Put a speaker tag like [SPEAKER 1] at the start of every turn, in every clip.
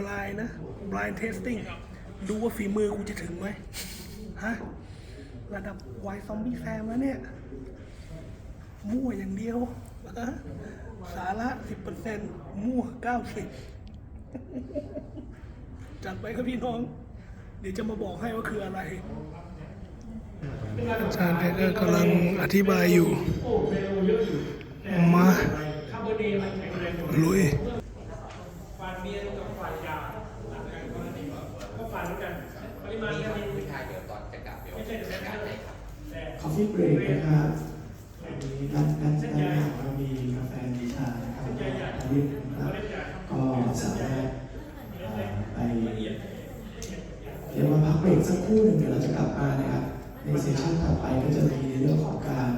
[SPEAKER 1] บลายนะ blind testing ดูว่าฝีมือกูจะถึงไหมฮะ ระดับไวซอมบี้แซมแล้วเนี่ย มั่วอย่างเดียวฮะสาระสิบเปอร์เซ็นต์มั่วเก้าสิบจัดไปครับพี่น้อง เดี๋ยวจะมาบอกให้ว่าคืออะไรอาจารย์เพชรก็กำลังอธิบายอยู่ มาลุย
[SPEAKER 2] คอฟฟี่เบรกนะครับวันนี้ด้านด้านด้านหน้าเรามีกาแฟดิชานะครับอันนี้นะครับก็สามารถไปเดี๋ยวมาพักเบรกสักครู่หนึ่งเดี๋ยวเราจะกลับมานะครับ ในเซสชั่นต่อไปก็จะมีในเรื่องของการ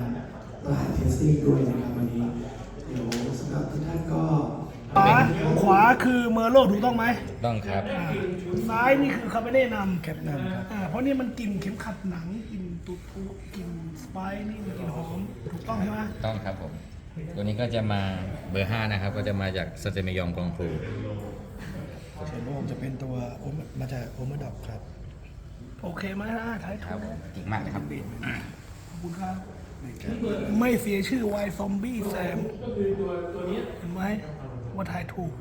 [SPEAKER 2] ปลายเทสติ้งด้วยนะครับวันนี้ เดี๋ยวสำหรับทุกท่านก็
[SPEAKER 1] ขวาขวาคือเมอร์โลถูกต้องไหม
[SPEAKER 3] ต้องครับ
[SPEAKER 1] อ่าซ้ายนี่คือคาเบเน่นำ
[SPEAKER 2] แคปนันครับ
[SPEAKER 1] อ่าเพราะนี่มันกลิ่นเข็มขัดหนังกลิ่นตุทุกลิ่นสไปซ์นี่มันกลิ่นหอมถูกต้องใช่ไหม
[SPEAKER 3] ต้องครับผม ตัวนี้ก็จะมาเบอร์ 5 นะครับ ก็จะมาจากสเตมิยองกองครู
[SPEAKER 2] ส่วนผมจะเป็นตัวมาจากโอมดับครับ
[SPEAKER 1] โอเคไหมนะท้าย
[SPEAKER 3] ค
[SPEAKER 1] ถู
[SPEAKER 3] รับ
[SPEAKER 1] ก
[SPEAKER 3] ผมเก่งมากเลยครับ
[SPEAKER 1] ขอบคุณครับ ไม่เสียชื่อไวซอมบี้แซมเห็นไหม ว่าทายถูก